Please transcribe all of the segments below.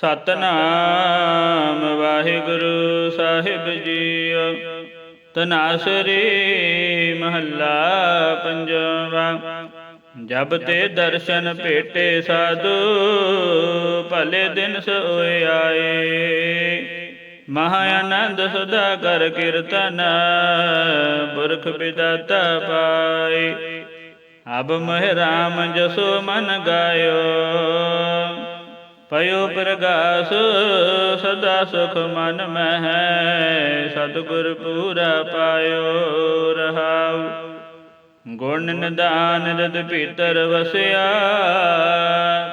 ਸਤਨਾਮ ਵਾਹਿਗੁਰੂ ਸਾਹਿਬ JIO ਤਨਾਸਰੀ ਮਹੱਲਾ ਪੰਜਵਾ। ਜਬ ਤੇ ਦਰਸ਼ਨ ਭੇਟੇ ਸਾਧੂ, ਭਲੇ ਦਿਨ ਸੋਏ ਆਏ। ਮਹਾ ਆਨੰਦ ਸਦਾ ਕਰ ਕੀਰਤਨ, ਪੁਰਖ ਵਿਦਾਤਾ ਪਾਏ। ਅਬ ਮਹਿ ਰਾਮ ਜਸੋ ਮਨ ਗਾਇਓ। ਪਇਓ ਪ੍ਰਗਾਸ, ਸਦਾ ਸੁਖ ਮਨ ਮਹਿ, ਸਤਿਗੁਰ ਪੂਰਾ ਪਾਇਓ ਰਹਾਉ। ਗੁਣ ਨਿਦਾਨ ਜਦ ਭੀਤਰ ਵਸਿਆ,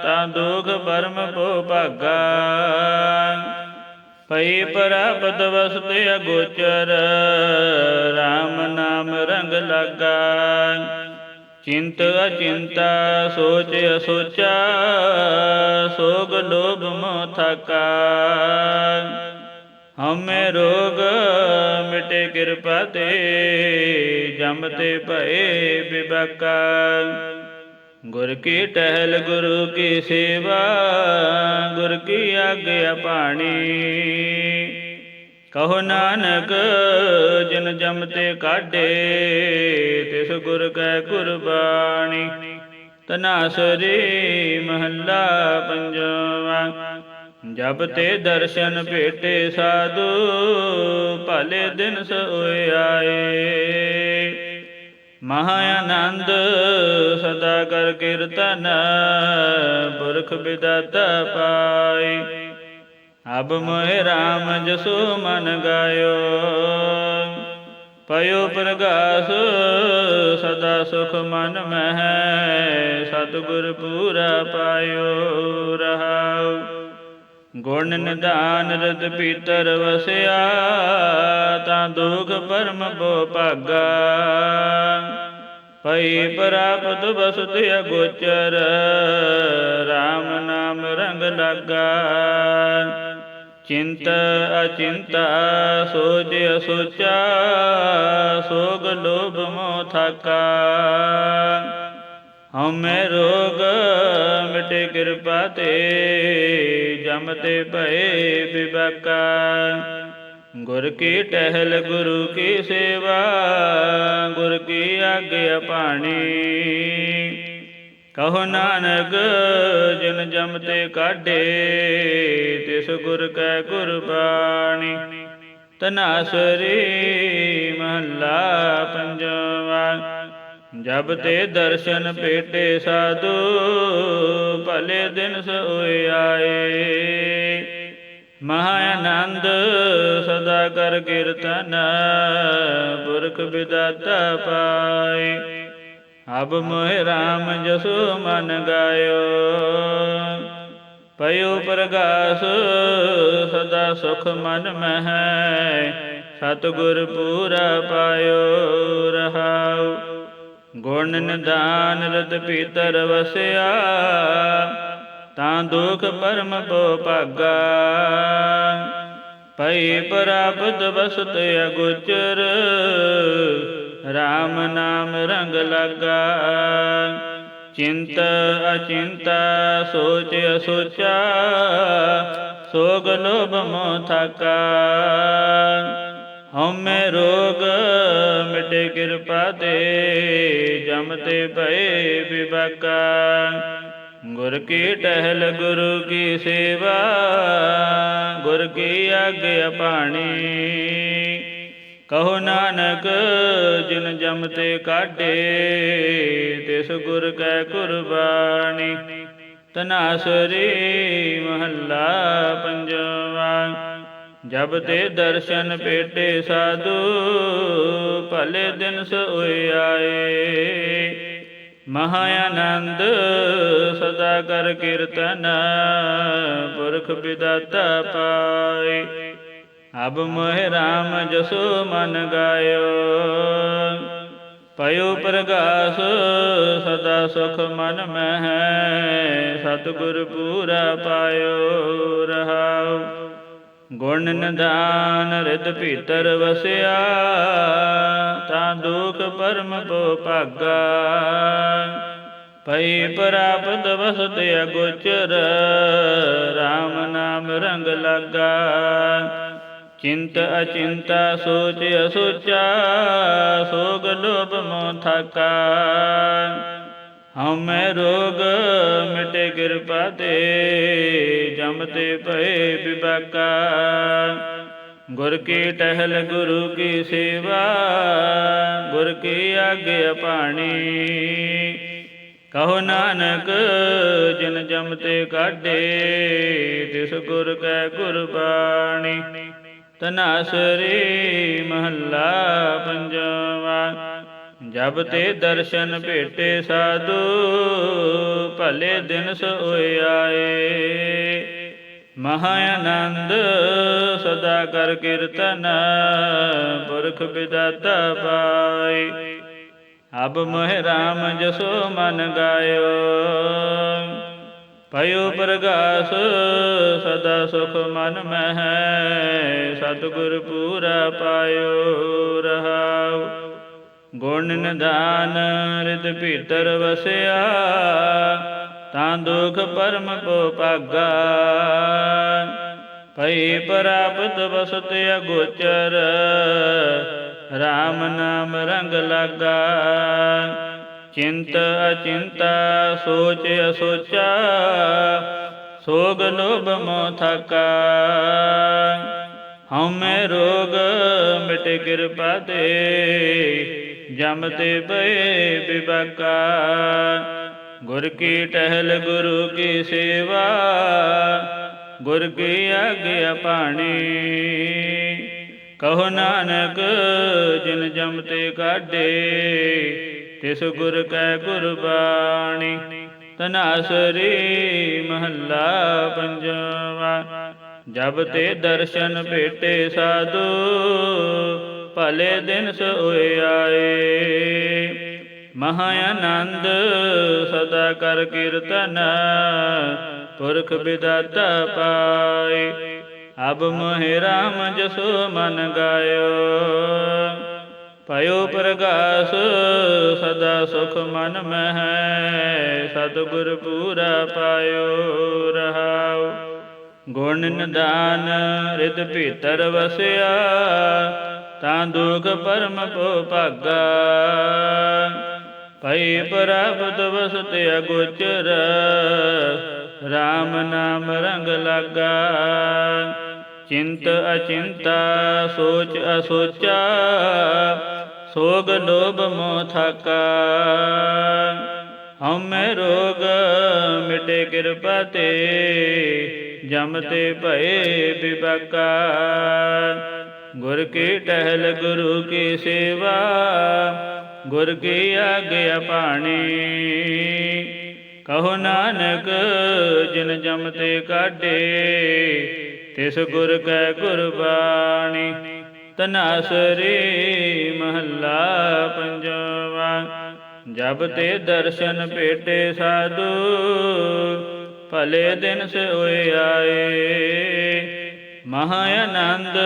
ਤਾਂ ਦੁਖ ਪਰਮ ਪੋ ਭਾਗਾ। ਪਈ ਪ੍ਰਾਪਤ ਵਸਤੇ ਅਗੋਚਰ RAM ਨਾਮ ਰੰਗ ਲਾਗਾ। ਚਿੰਤ ਅਚਿੰਤਾ ਸੋਚ ਅਸੋਚਾ, ਸੋਗ ਲੋਭ ਮੋਹ ਥਕਾ ਹਮੇ ਰੋਗ ਮਿਟੇ ਕਿਰਪਾ ਤੇ, ਜਮ ਤੇ ਭਏ ਬਿਬਕਾ। ਗੁਰ ਕੀ ਟਹਿਲ, ਗੁਰੂ ਕੀ ਸੇਵਾ, ਗੁਰ ਕੀ ਆਗਿਆ ਪਾਣੀ। ਕਹੋ ਨਾਨਕ, ਜਿਨ ਜਮ ਤੇ ਕਾਢੇ, ਤਿਸ ਗੁਰ ਕੈ ਕੁਰਬਾਨੀ ਤਨਾਸਰੀ ਮਹੱਲਾ ਪੰਜਵਾ ਜਬ ਤੇ ਦਰਸ਼ਨ ਭੇਟੇ ਸਾਧੂ, ਭਲੇ ਦਿਨ ਸੋਏ ਆਏ। ਮਹਾ ਆਨੰਦ ਸਦਾ ਕਰ ਕੀਰਤਨ, ਪੁਰਖ ਵਿਦਾਤਾ ਪਾਏ। ਅਬ ਮੋਹਿ RAM ਜਸੋ ਮਨ ਗਾਇਓ। ਪਇਓ ਪ੍ਰਗਾਸ, ਸਦਾ ਸੁਖ ਮਨ ਮਹਿ, ਸਤਿਗੁਰ ਪੂਰਾ ਪਾਇਓ ਰਹਾਉ। ਗੁਣ ਨਿਦਾਨ ਰਤ ਪੀਤਰ ਵਸਿਆ, ਤਾਂ ਦੁਖ ਪਰਮ ਬੋ ਭਾਗਾ। ਪਈ ਪ੍ਰਾਪਤ ਬਸਤ ਅਗੋਚਰ RAM ਨਾਮ ਰੰਗ ਲਾਗਾ। ਚਿੰਤ ਅਚਿੰਤਾ ਸੋਚ ਅਸੋਚਾ, ਸੋਗ ਲੋਭ ਮੋਹ ਥਕਾ। ਹਮੇ ਰੋਗ ਮਿਟੇ ਕਿਰਪਾ ਤੇ, ਜਮ ਤੇ ਭਏ ਬਿਬਕਾ ਗੁਰ ਕੀ ਟਹਿਲ ਗੁਰੂ ਕੀ ਸੇਵਾ, ਗੁਰ ਕੀ ਆਗਿਆ ਪਾਣੀ। ਕਹੋ ਨਾਨਕ, ਜਿਨ ਜਮ ਤੇ ਕਾਢੇ, ਤਿਸ ਗੁਰ ਕੈ ਕੁਰਬਾਨੀ ਤਨਾਸਰੀ ਮਹੱਲਾ ਪੰਜਵਾ। ਜਬ ਤੇ ਦਰਸ਼ਨ ਭੇਟੇ ਸਾਧੂ, ਭਲੇ ਦਿਨ ਸੋਏ ਆਏ। ਮਹਾ ਆਨੰਦ ਸਦਾ ਕਰ ਕੀਰਤਨ, ਪੁਰਖ ਵਿਦਾਤਾ ਪਾਏ। ਅਬ ਮੋਹਿ RAM ਜਸੋ ਮਨ ਗਾਇਓ। ਪਇਓ ਪ੍ਰਗਾਸ, ਸਦਾ ਸੁਖ ਮਨ ਮਹਿ। ਸਤਿਗੁਰ ਪੂਰਾ ਪਾਇਓ ਰਹਾਉ। ਗੁਣ ਨਿਦਾਨ ਰਤ ਪੀਤਰ ਵਸਿਆ, ਤਾਂ ਦੁਖ ਪਰਮ ਪੋ ਭਾਗਾ। ਪਈ ਪ੍ਰਾਪਤ ਬਸਤ ਅਗੋਚਰ RAM ਨਾਮ ਰੰਗ ਲਾਗਾ। ਚਿੰਤ ਅਚਿੰਤਾ ਸੋਚ ਅਸੋਚਾ, ਸੋਗ ਲੋਭ ਮੋਹ ਥਾਕਾ। ਹਉਮੈ ਰੋਗ, ਮਿਟੇ ਕਿਰਪਾ ਦੇ ਜਮ ਤੇ ਭਏ ਬਿਬਕਾ ਗੁਰ ਕੀ ਟਹਿਲ, ਗੁਰੂ ਕੀ ਸੇਵਾ, ਗੁਰ ਕੀ ਆਗਿਆ ਪਾਣੀ। ਕਹੋ ਨਾਨਕ, ਜਿਨ ਜਮ ਤੇ ਕਾਢੇ ਤਿਸ ਗੁਰ ਕੈ ਕੁਰਬਾਨੀ। ਤਨਾਸਰੀ ਮਹੱਲਾ ਪੰਜਵਾ, ਜਬ ਤੇ ਦਰਸ਼ਨ ਪੇਟੇ ਸਾਧੂ, ਭਲੇ ਦਿਨ ਸੋਏ ਆਏ। ਮਹਾ ਆਨੰਦ ਸਦਾ ਕਰ ਕੀਰਤਨ, ਪੁਰਖ ਵਿਦਾਤਾ ਪਾਏ। ਅਬ ਮੋਹਿ RAM ਜਸੋ ਮਨ ਗਾਇਓ। ਪਇਓ ਪ੍ਰਗਾਸ, ਸਦਾ ਸੁਖ ਮਨ ਮਹਿ, ਸਤਿਗੁਰ ਪੂਰਾ ਪਾਇਓ ਰਹਾਉ। ਗੁਣ ਨਿਦਾਨ ਰਿਤ ਭੀਤਰ ਵਸਿਆ, ਤਾਂ ਦੁਖ ਪਰਮ ਪੋ ਭਾਗਾ। ਪਈ ਪ੍ਰਾਪਤ ਵਸਤ ਅਗੋਚਰ RAM ਨਾਮ ਰੰਗ ਲਾਗਾ। ਚਿੰਤ ਅਚਿੰਤਾ ਸੋਚ ਅਸੋਚਾ, ਸੋਗ ਲੋਭ ਮੋਹ ਥਾਕਾ। ਹਉਮੈ ਰੋਗ ਮਿਟੇ ਕਿਰਪਾ ਤੇ, ਜਮ ਤੇ ਭਏ ਗੁਰ ਕੀ ਟਹਿਲ ਗੁਰੂ ਕੀ ਸੇਵਾ, ਗੁਰ ਕੀ ਆਗਿਆ ਪਾਣੀ ਕਹੋ ਨਾਨਕ, ਜਿਨ ਜਮ ਤੇ ਕਾਢੇ, ਤਿਸ ਗੁਰ ਕੈ ਗੁਰਬਾਣੀ ਤਨਾਸਰੀ ਮਹੱਲਾ ਪੰਜਵਾ। ਜਬ ਤੇ ਦਰਸ਼ਨ ਭੇਟੇ ਸਾਧੂ, ਭਲੇ ਦਿਨ ਸੋਇ ਆਏ। ਮਹਾ ਆਨੰਦ ਸਦਾ ਕਰ ਕੀਰਤਨ, ਪੁਰਖ ਵਿਦਾਤਾ ਪਾਈ ਅਬ ਮੋਹਿ ਰਾਮ ਜਸੋ ਮਨ ਗਾਇਓ। ਪਇਓ ਪ੍ਰਗਾਸ, ਸਦਾ ਸੁਖ ਮਨ ਮਹਿ, ਸਤਿਗੁਰ ਪੂਰਾ ਪਾਇਓ ਰਹਾਉ। ਗੁਣ ਨਿਧਾਨ ਰਿਤ ਭੀਤਰ ਵਸਿਆ, ਤਾਂ ਦੁਖ ਪਰਮ ਕੋ ਭਾਗਾ। ਭਈ ਪ੍ਰਾਪਤ ਬਸਤ ਅਗੋਚਰ RAM ਨਾਮ ਰੰਗ ਲਾਗਾ। ਚਿੰਤ ਅਚਿੰਤਾ ਸੋਚ ਅਸੋਚਾ, ਸੋਗ ਲੋਭ ਮੋਹ ਥਕਾ। ਹਉਮੈ ਰੋਗ ਮਿਟ ਕਿਰਪਾ ਤੇ, ਜਮ ਤੇ ਪਏ ਵਿਵਾਕਾ ਗੁਰ ਕੀ ਟਹਿਲ ਗੁਰੂ ਕੀ ਸੇਵਾ, ਗੁਰ ਕੀ ਆਗਿਆ ਪਾਣੀ ਕਹੋ ਨਾਨਕ ਜਿਨ ਜਮ ਤੇ ਕਾਢੇ ਤਿਸ ਗੁਰ ਕੈ ਗੁਰਬਾਣੀ, ਤਨਾਸਰੀ ਮਹੱਲਾ ਪੰਜਵਾ। ਜਬ ਤੇ ਦਰਸ਼ਨ ਭੇਟੇ ਸਾਧੂ, ਭਲੇ ਦਿਨ ਸੋਏ ਆਏ। ਮਹਾ ਆਨੰਦ ਸਦਾ ਕਰ ਕੀਰਤਨ, ਪੁਰਖ ਵਿਦਾਤਾ ਪਾਏ। ਅਬ ਮੋਹਿ ਰਾਮ ਜਸੋ ਮਨ ਗਾਇਓ। ਭਇਓ ਪ੍ਰਗਾਸ, ਸਦਾ ਸੁਖ ਮਨ ਮਹਿ, ਸਤਿਗੁਰ ਪੂਰਾ ਪਾਇਓ ਰਹਾਉ। ਗੁਣ ਨਿਦਾਨ ਰਿਤ ਭੀਤਰ ਵਸਿਆ, ਤਾਂ ਦੁਖ ਪਰਮ ਕੋ ਭਾਗਾ। ਭਈ ਪ੍ਰਾਪਤ ਵਸਤ ਅਗੋਚਰ RAM ਨਾਮ ਰੰਗ ਲਾਗਾ। ਚਿੰਤ ਅਚਿੰਤਾ, ਸੋਚ ਅਸੋਚਾ, ਸੋਗ ਲੋਭ ਮੋਹ ਥਾਕਾ। ਹਉਮੈ ਰੋਗ ਮਿਟੇ ਕਿਰਪਾ ਤੇ, ਜਮ ਤੇ ਭਏ ਵਿਵਾਕਾ ਗੁਰ ਕੀ ਟਹਿਲ ਗੁਰੂ ਕੀ ਸੇਵਾ, ਗੁਰ ਕੀ ਆਗਿਆ ਪਾਣੀ ਕਹੋ ਨਾਨਕ, ਜਿਨ ਜਮ ਤੇ ਕਾਢੇ ਤਿਸ ਗੁਰ ਕੈ ਗੁਰਬਾਣੀ ਤਨਾਸਰੀ ਮਹੱਲਾ ਪੰਜਵਾ। ਜਬ ਤੇ ਦਰਸ਼ਨ ਭੇਟੇ ਸਾਧੂ, ਭਲੇ ਦਿਨ ਸੋਏ ਆਏ। ਮਹਾ ਆਨੰਦ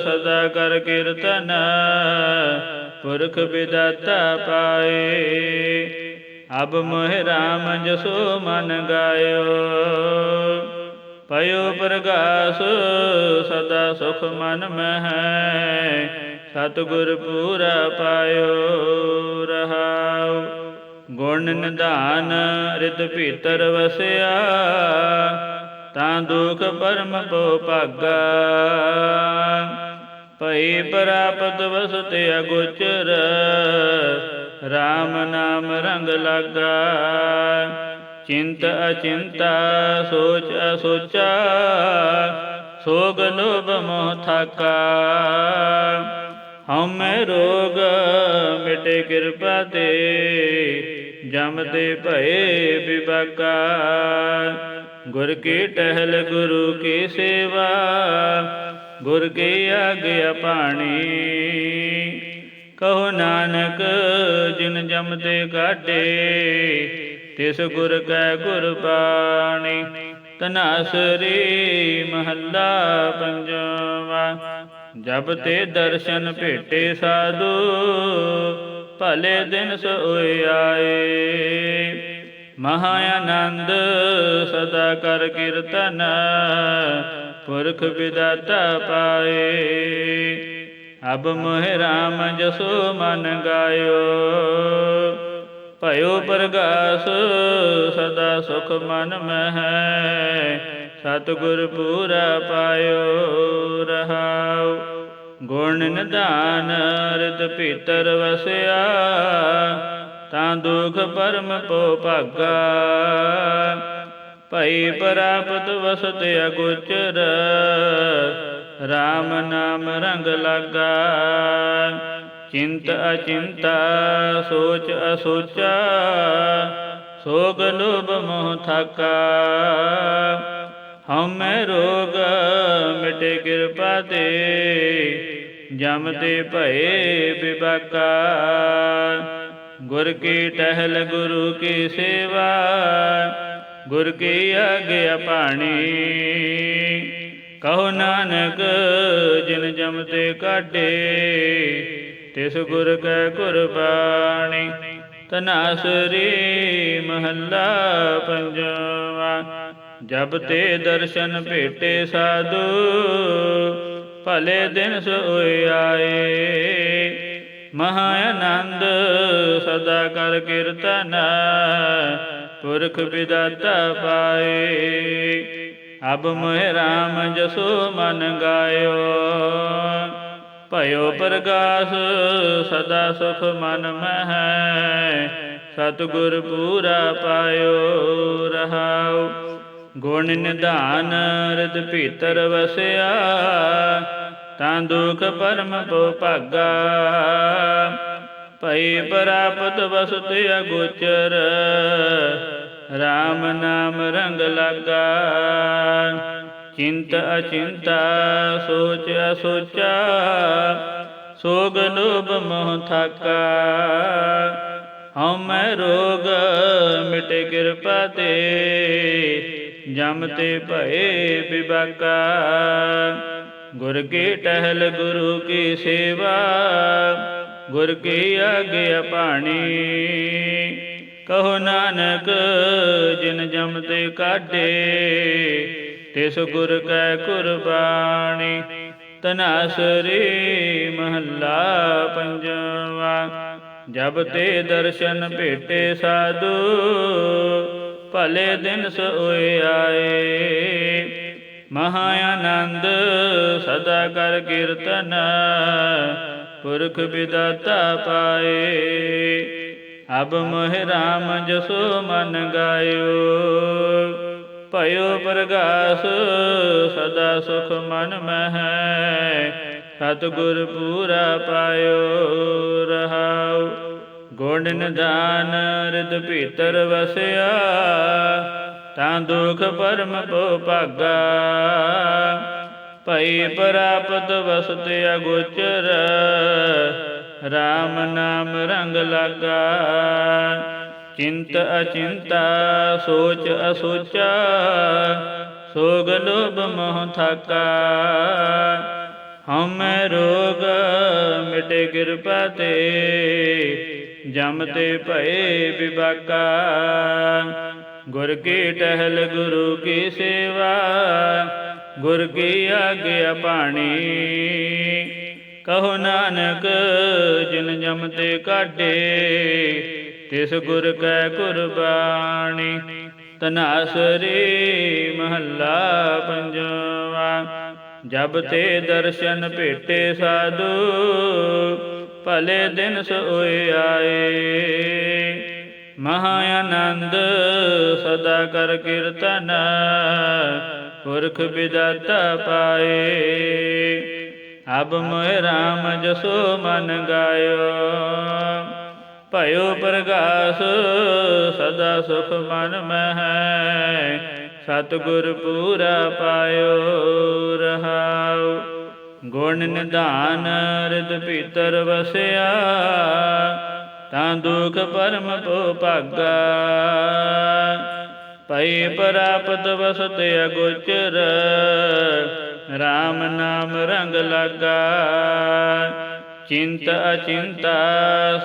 ਸਦਾ ਕਰ ਕੀਰਤਨ, ਪੁਰਖ ਵਿਦਾਤਾ ਪਾਏ। ਅਬ ਮੋਹਿ ਰਾਮ ਜਸੋ ਮਨ ਗਾਇਓ। ਪਇਓ ਪ੍ਰਗਾਸ, ਸਦਾ ਸੁਖ ਮਨ ਮਹਿ। ਸਤਿਗੁਰ ਪੂਰਾ ਪਾਇਓ ਰਹਾਉ। ਗੁਣ ਨਿਧਾਨ ਰਿਤ ਭੀਤਰ ਵਸਿਆ, ਤਾਂ ਦੁਖ ਪਰਮ ਕੋ ਭਾਗਾ। ਭਈ ਪ੍ਰਾਪਤ ਵਸਤ ਅਗੋਚਰ RAM ਨਾਮ ਰੰਗ ਲਾਗਾ। ਚਿੰਤ ਅਚਿੰਤਾ ਸੋਚ ਅਸੋਚਾ, ਸੋਗ ਲੋਭ ਮੋਹ ਥਾਕਾ। ਹਉਮੈ ਰੋਗ, ਮਿਟੇ ਕਿਰਪਾ ਤੇ, ਜਮ ਤੇ ਭਏ ਵਿਵਾਕਾ ਗੁਰ ਕੀ ਟਹਿਲ ਗੁਰੂ ਕੀ ਸੇਵਾ, ਗੁਰ ਕੀ ਆਗਿਆ ਪਾਣੀ ਕਹੋ ਨਾਨਕ, ਜਿਨ ਜਮ ਤੇ ਕਾਢੇ ਤਿਸ ਗੁਰ ਕੈ ਕੁਰਬਾਨੀ ਤਨਾਸਰੀ ਮਹੱਲਾ ਪੰਜਵਾ। ਜਬ ਤੇ ਦਰਸ਼ਨ ਭੇਟੇ ਸਾਧੂ, ਭਲੇ ਦਿਨ ਸੋਇ ਆਏ। ਮਹਾ ਆਨੰਦ ਸਦਾ ਕਰ ਕੀਰਤਨ, ਪੁਰਖ ਵਿਦਾਤਾ ਪਾਏ। ਅਬ ਮੋਹਿ ਰਾਮ ਜਸੋ ਮਨ ਗਾਇਓ। ਭਇਓ ਪ੍ਰਗਾਸ, ਸਦਾ ਸੁਖ ਮਨ ਮਹਿ। ਸਤਿਗੁਰ ਪੂਰਾ ਪਾਇਓ, ਰਹਾਉ। ਗੁਣ ਨਿਧਾਨ ਰਿਤ ਭੀਤਰ ਵਸਿਆ, ਤਾਂ ਦੁਖ ਪਰਮ ਪੋ ਭਾਗਾ। ਭਈ ਪ੍ਰਾਪਤ ਵਸਤ ਅਗੋਚਰ RAM ਨਾਮ ਰੰਗ ਲਾਗਾ। ਚਿੰਤ ਅਚਿੰਤਾ ਸੋਚ ਅਸੋਚਾ, ਸੋਗ ਲੋਭ ਮੋਹ ਥਾਕਾ ਹਉਮੈ ਰੋਗ, ਮਿਟੇ ਕਿਰਪਾ ਤੇ, ਜਮ ਤੇ ਭਏ ਬਿਬਾਕਾ। ਗੁਰ ਕੀ ਟਹਿਲ, ਗੁਰੂ ਕੀ ਸੇਵਾ, ਗੁਰ ਕੀ ਆਗਿਆ ਪਾਣੀ ਕਹੋ ਨਾਨਕ, ਜਿਨ ਜਮ ਤੇ ਕਾਢੇ ਤਿਸ ਗੁਰ ਕੈ ਕੁਰਬਾਨੀ ਤਨਾਸਰੀ ਮਹੱਲਾ ਪੰਜਵਾ। ਜਬ ਤੇ ਦਰਸ਼ਨ ਭੇਟੇ ਸਾਧੂ, ਭਲੇ ਦਿਨ ਸੋਇ ਆਏ। ਮਹਾ ਆਨੰਦ ਸਦਾ ਕਰ ਕੀਰਤਨ, ਪੁਰਖ ਵਿਦਾਤਾ ਪਾਏ। ਅਬ ਮੋਹਿ ਰਾਮ ਜਸੋ ਮਨ ਗਾਇਓ। ਭਇਓ ਪ੍ਰਗਾਸ, ਸਦਾ ਸੁਖ ਮਨ ਮਹਿ। ਸਤਿਗੁਰ ਪੂਰਾ ਪਾਇਓ, ਰਹਾਉ। ਗੁਣ ਨਿਧਾਨ ਰਿਤ ਭੀਤਰ ਵਸਿਆ, ਤਾਂ ਦੁਖ ਪਰਮ ਪੋ ਭਾਗਾ। ਭਈ ਪ੍ਰਾਪਤ ਵਸਤ ਅਗੋਚਰ RAM ਨਾਮ ਰੰਗ ਲਾਗਾ। ਚਿੰਤ ਅਚਿੰਤਾ ਸੋਚ ਅਸੋਚਾ, ਸੋਗ ਲੋਭ ਮੋਹ ਥਾਕਾ। ਹਉਮੈ ਰੋਗ ਮਿਟੇ ਕਿਰਪਾ ਤੇ, ਜਮ ਤੇ ਭਏ ਬਿਬਾਕਾ। ਗੁਰ ਕੀ ਟਹਿਲ ਗੁਰੂ ਕੀ ਸੇਵਾ, ਗੁਰ ਕੀ ਆਗਿਆ ਪਾਣੀ ਕਹੋ ਨਾਨਕ ਜਿਨ ਜਮ ਤੇ ਕਾਢੇ ਤਿਸ ਗੁਰ ਕੈ ਕੁਰਬਾਨੀ ਤਨਾਸਰੀ ਮਹੱਲਾ ਪੰਜਵਾ। ਜਬ ਤੇ ਦਰਸ਼ਨ ਭੇਟੇ ਸਾਧੂ, ਭਲੇ ਦਿਨ ਸੋਏ ਆਏ। ਮਹਾ ਆਨੰਦ ਸਦਾ ਕਰ ਕੀਰਤਨ, ਪੁਰਖ ਵਿਦਾਤਾ ਪਾਏ। ਅਬ ਮੋਹਿ ਰਾਮ ਜਸੋ ਮਨ ਗਾਇਓ। ਭਇਓ ਪ੍ਰਗਾਸ, ਸਦਾ ਸੁਖ ਮਨ ਮਹਿ। ਸਤਿਗੁਰ ਪੂਰਾ ਪਾਇਓ ਰਹਾਉ। ਗੁਣ ਨਿਧਾਨ ਰਿਦ ਭੀਤਰ ਵਸਿਆ, ਤਾਂ ਦੁਖ ਪਰਮ ਪੋ ਭਾਗਾ। ਭਈ ਪ੍ਰਾਪਤ ਵਸਤ ਅਗੋਚਰ RAM ਨਾਮ ਰੰਗ ਲਾਗਾ। ਚਿੰਤ ਅਚਿੰਤਾ ਸੋਚ ਅਸੋਚਾ, ਸੋਗ ਲੋਭ ਮੋਹ ਥਾਕਾ। ਹਉਮੈ ਰੋਗ ਮਿਟੇ ਕਿਰਪਾ ਤੇ, ਜਮ ਤੇ ਭਏ ਬਿਬਾਕਾ ਗੁਰ ਕੀ ਟਹਿਲ ਗੁਰੂ ਕੀ ਸੇਵਾ, ਗੁਰ ਕੀ ਆਗਿਆ ਪਾਣੀ ਕਹੋ ਨਾਨਕ, ਜਿਨ ਜਮ ਤੇ ਕਾਢੇ ਤਿਸ ਗੁਰ ਕੈ ਕੁਰਬਾਨੀ ਤਨਾਸਰੀ ਮਹੱਲਾ ਪੰਜਵਾ। ਜਬ ਤੇ ਦਰਸ਼ਨ ਭੇਟੇ ਸਾਧੂ, ਭਲੇ ਦਿਨ ਸੋਏ ਆਏ। ਮਹਾ ਆਨੰਦ ਸਦਾ ਕਰ ਕੀਰਤਨ, ਪੁਰਖ ਵਿਦਾਤਾ ਪਾਏ। ਅਬ ਮੋਹਿ RAM ਜਸੋ ਮਨ ਗਾਇਓ। ਭਇਓ ਪ੍ਰਗਾਸ, ਸਦਾ ਸੁਖ ਮਨ ਮਹਿ। ਸਤਿਗੁਰ ਪੂਰਾ ਪਾਇਓ ਰਹਾਉ। ਗੁਣ ਨਿਧਾਨ ਰਿਦ ਭੀਤਰ ਵਸਿਆ, ਤਾਂ ਦੁਖ ਪਰਮ ਪੋ ਭਾਗਾ। ਭਈ ਪ੍ਰਾਪਤ ਵਸਤ ਅਗੋਚਰ RAM ਨਾਮ ਰੰਗ ਲਾਗਾ। ਚਿੰਤ ਅਚਿੰਤਾ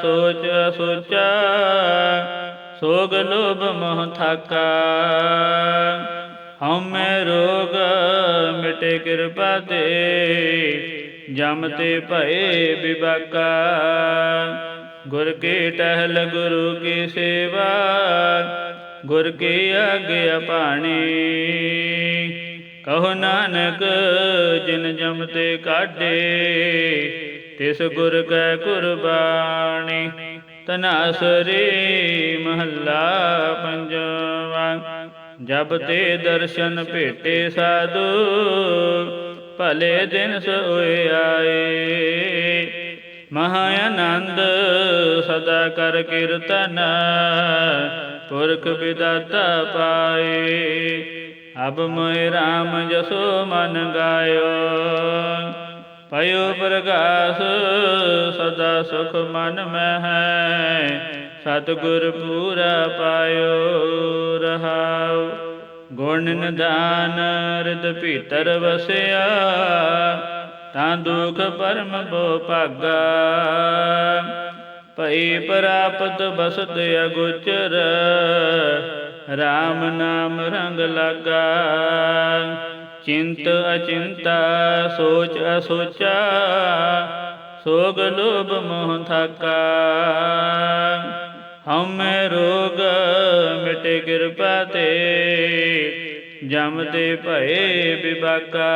ਸੋਚ ਅਸੋਚਾ ਸੋਗ ਲੋਭ ਮੋਹ ਥਾਕਾ। ਹਉਮੈ ਰੋਗ ਮਿਟੇ ਕਿਰਪਾ ਤੇ, ਜਮ ਤੇ ਭਏ ਬਿਬਾਕਾ। ਗੁਰ ਕੀ ਟਹਿਲ, ਗੁਰੂ ਕੀ ਸੇਵਾ, ਗੁਰ ਕੀ ਆਗਿਆ ਪਾਣੀ। ਕਹੋ ਨਾਨਕ, ਜਿਨ ਜਮ ਤੇ ਕਾਢੇ, ਤਿਸ ਗੁਰ ਕੈ ਕੁਰਬਾਨੀ ਤਨਾਸਰੀ ਮਹੱਲਾ ਪੰਜਵਾ। ਜਬ ਤੇ ਦਰਸ਼ਨ ਭੇਟੇ ਸਾਧੂ, ਭਲੇ ਦਿਨ ਸੋਏ ਆਏ। ਮਹਾ ਆਨੰਦ ਸਦਾ ਕਰ ਕੀਰਤਨ, ਪੁਰਖ ਵਿਦਾਤਾ ਪਾਏ। ਅਬ ਮੋਇ RAM ਜਸੋ ਮਨ ਗਾਇਓ। ਪਇਓ ਪ੍ਰਗਾਸ ਸਦਾ ਸੁਖ ਮਨ ਮੈਂ ਹੈ ਸਤਿਗੁਰ ਪੂਰਾ ਪਾਇਓ, ਰਹਾਉ। ਗੁਣ ਨਿਦਾਨ ਰਿਦ ਭੀਤਰ ਵਸਿਆ। ਤਾਂ ਦੁਖ ਪਰਮ ਬੋ ਭਾਗਾ। ਭਈ ਪ੍ਰਾਪਤ ਬਸਤ ਅਗੋਚਰ RAM ਨਾਮ ਰੰਗ ਲਾਗਾ। ਚਿੰਤ ਅਚਿੰਤਾ, ਸੋਚ ਅਸੋਚਾ, ਸੋਗ ਲੋਭ ਮੋਹ ਥਾਕਾ। ਹਉਮੈ ਰੋਗ ਮਿਟੇ ਕਿਰਪਾ ਤੇ, ਜਮ ਤੇ ਭਏ ਬਿਬਾਕਾ।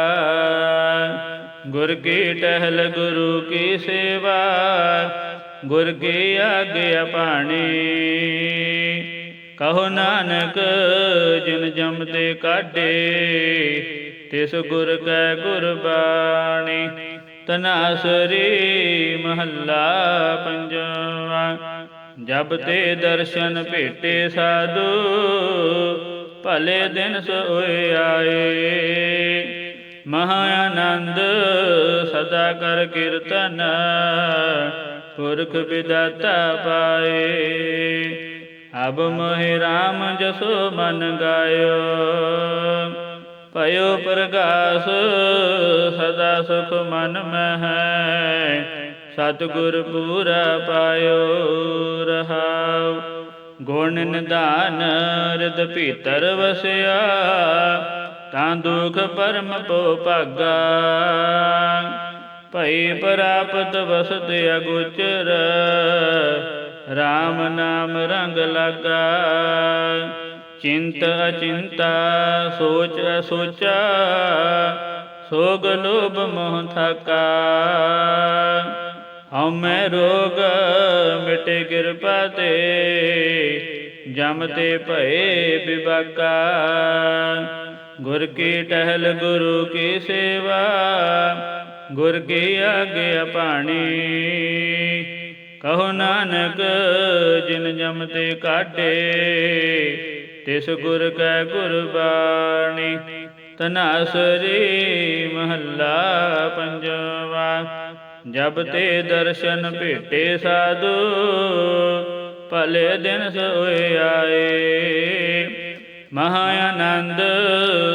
ਗੁਰ ਕੀ ਟਹਿਲ ਗੁਰੂ ਕੀ ਸੇਵਾ, ਗੁਰ ਕੀ ਆਗਿਆ ਪਾਣੀ ਕਹੋ ਨਾਨਕ, ਜਿਨ ਜਮ ਤੇ ਕਾਢੇ, ਤਿਸ ਗੁਰ ਕੈ ਗੁਰਬਾਣੀ, ਤਨਾਸਰੀ ਮਹੱਲਾ ਪੰਜਵਾ। ਜਬ ਤੇ ਦਰਸ਼ਨ ਭੇਟੇ ਸਾਧੂ, ਭਲੇ ਦਿਨ ਸੋਏ ਆਏ। ਮਹਾ ਆਨੰਦ ਸਦਾ ਕਰ ਕੀਰਤਨ, ਪੁਰਖ ਵਿਦਾਤਾ ਪਾਏ। ਅਬ ਮੋਹਿ RAM ਜਸੋ ਮਨ ਗਾਇਓ। ਭਇਓ ਪ੍ਰਗਾਸ ਸਦਾ ਸੁਖ ਮਨ ਮਹਿ। ਹੈ ਸਤਿਗੁਰ ਪੂਰਾ ਪਾਇਓ ਰਹਾਉ। ਗੁਣ ਨਿਧਾਨ ਰਿਦ ਭੀਤਰ ਵਸਿਆ। ਤਾਂ ਦੁਖ ਪਰਮ ਪੋ ਭਾਗਾ। ਭਈ ਪ੍ਰਾਪਤ ਵਸਤ ਅਗੋਚਰ। RAM ਨਾਮ ਰੰਗ ਲਾਗਾ। ਚਿੰਤ ਅਚਿੰਤਾ ਸੋਚ ਅਸੋਚਾ, ਸੋਗ ਲੋਭ ਮੋਹ ਥਾਕਾ। ਹਉਮੈ ਰੋਗ ਮਿਟੇ ਕਿਰਪਾ ਤੇ, ਜਮ ਤੇ ਭਏ ਬਿਬਾਕਾ ਗੁਰ ਕੀ ਟਹਿਲ ਗੁਰੂ ਕੀ ਸੇਵਾ, ਗੁਰ ਕੀ ਆਗਿਆ ਪਾਣੀ। ਕਹੋ ਨਾਨਕ, ਜਿਨ ਜਮ ਤੇ ਕਾਢੇ ਤਿਸ ਗੁਰ ਕੈ ਗੁਰਬਾਣੀ, ਤਨਾਸਰੀ ਮਹੱਲਾ ਪੰਜਵਾ। ਜਬ ਤੇ ਦਰਸ਼ਨ ਭੇਟੇ ਸਾਧੂ, ਭਲੇ ਦਿਨ ਸੋਏ ਆਏ। ਮਹਾ ਆਨੰਦ,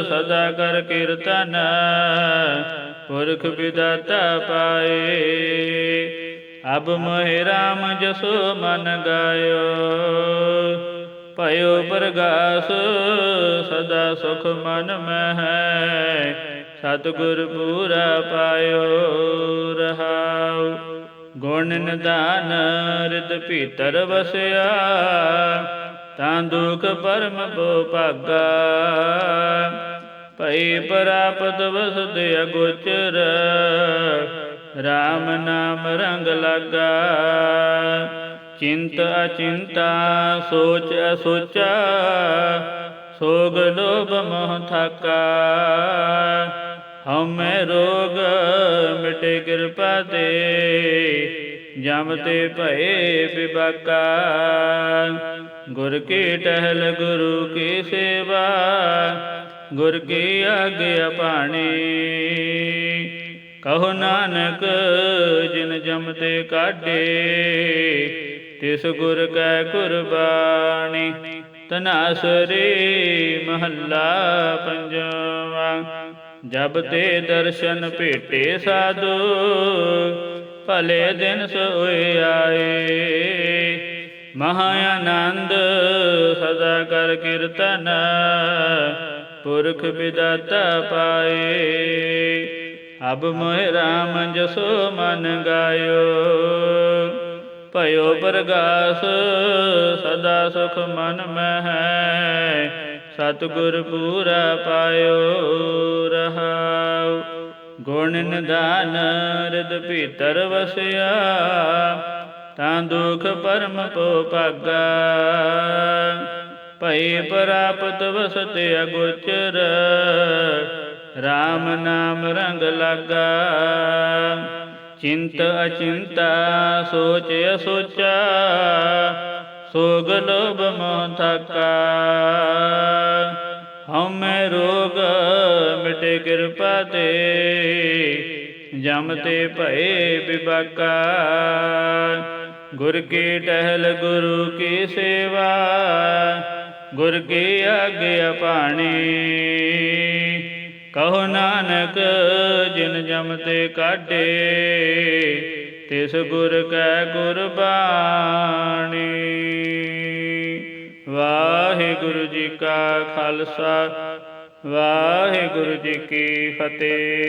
ਸਦਾ ਕਰ ਕੀਰਤਨ, ਪੁਰਖ ਵਿਦਾਤਾ ਪਾਏ। ਅਬ ਮੋਹਿ ਰਾਮ ਜਸੋ ਮਨ ਗਾਇਓ, ਭਇਓ ਪ੍ਰਗਾਸ, ਸਦਾ ਸੁਖ ਮਨ ਮੈਂ ਹੈ ਸਤਿਗੁਰ ਪੂਰਾ ਪਾਇਓ ਰਹਾਉ। ਗੁਣ ਨਿਦਾਨ ਰਿਦ ਭੀਤਰ ਵਸਿਆ, ਤਾਂ ਦੁਖ ਪਰਮ ਬੋ ਭਾਗਾ। ਭਈ ਪ੍ਰਾਪਤ ਵਸਦ ਅਗੋਚਰ RAM ਨਾਮ ਰੰਗ ਲਾਗਾ। ਚਿੰਤ ਅਚਿੰਤਾ, ਸੋਚ ਅਸੋਚਾ, ਸੋਗ ਲੋਭ ਮੋਹ ਥਾਕਾ। ਹਉਮੈ ਰੋਗ ਮਿਟੇ ਕਿਰਪਾ ਤੇ, ਜਮ ਤੇ ਭਏ ਬਿਬਾਕਾ ਗੁਰ ਕੀ ਟਹਿਲ ਗੁਰੂ ਕੀ ਸੇਵਾ, ਗੁਰ ਕੀ ਆਗਿਆ ਪਾਣੀ ਕਹੋ ਨਾਨਕ, ਜਿਨ ਜਮ ਤੇ ਕਾਢੇ, ਤਿਸ ਗੁਰ ਕੈ ਕੁਰਬਾਨੀ ਤਨਾਸਰੀ ਮਹੱਲਾ ਪੰਜਵਾ। ਜਬ ਤੇ ਦਰਸ਼ਨ ਭੇਟੇ ਸਾਧੂ, ਭਲੇ ਦਿਨ ਸੋਏ ਆਏ। ਮਹਾ ਆਨੰਦ ਸਦਾ ਕਰ ਕੀਰਤਨ, ਪੁਰਖ ਵਿਦਾਤਾ ਪਾਏ। ਅਬ ਮੋਹਿ ਰਾਮ ਜਸੋ ਮਨ ਗਾਇਓ। ਭਇਓ ਪ੍ਰਗਾਸ, ਸਦਾ ਸੁਖ ਮਨ ਮਹਿ। ਸਤਿਗੁਰ ਪੂਰਾ ਪਾਇਓ, ਰਹਾਉ। ਗੁਣ ਨਿਦਾਨ ਰਿਦ ਭੀਤਰ ਵਸਿਆ, ਤਾਂ ਦੁਖ ਪਰਮ ਪੋ ਭਾਗਾ। ਭਈ ਪ੍ਰਾਪਤ ਵਸਤ ਅਗੋਚਰ RAM ਨਾਮ ਰੰਗ ਲਾਗਾ। ਚਿੰਤ ਅਚਿੰਤਾ ਸੋਚ ਅਸੋਚਾ, ਸੋਗ ਲੋਭ ਮੋਹ ਥਕਾ। ਹਉਮੈ ਰੋਗ ਮਿਟੇ ਕਿਰਪਾ ਤੇ, ਜਮ ਤੇ ਭਏ ਬਿਬਾਕਾ ਗੁਰ ਕੀ ਟਹਿਲ ਗੁਰੂ ਕੀ ਸੇਵਾ, ਗੁਰ ਕੀ ਆਗਿਆ ਪਾਣੀ। ਕਹੋ ਨਾਨਕ, ਜਿਨ ਜਮ ਤੇ ਕਾਢੇ, ਤਿਸ ਗੁਰ ਕੈ ਗੁਰਬਾਣੀ। ਵਾਹਿਗੁਰੂ ਜੀ ਕਾ ਖਾਲਸਾ, ਵਾਹਿਗੁਰੂ ਜੀ ਕੀ ਫਤਿਹ।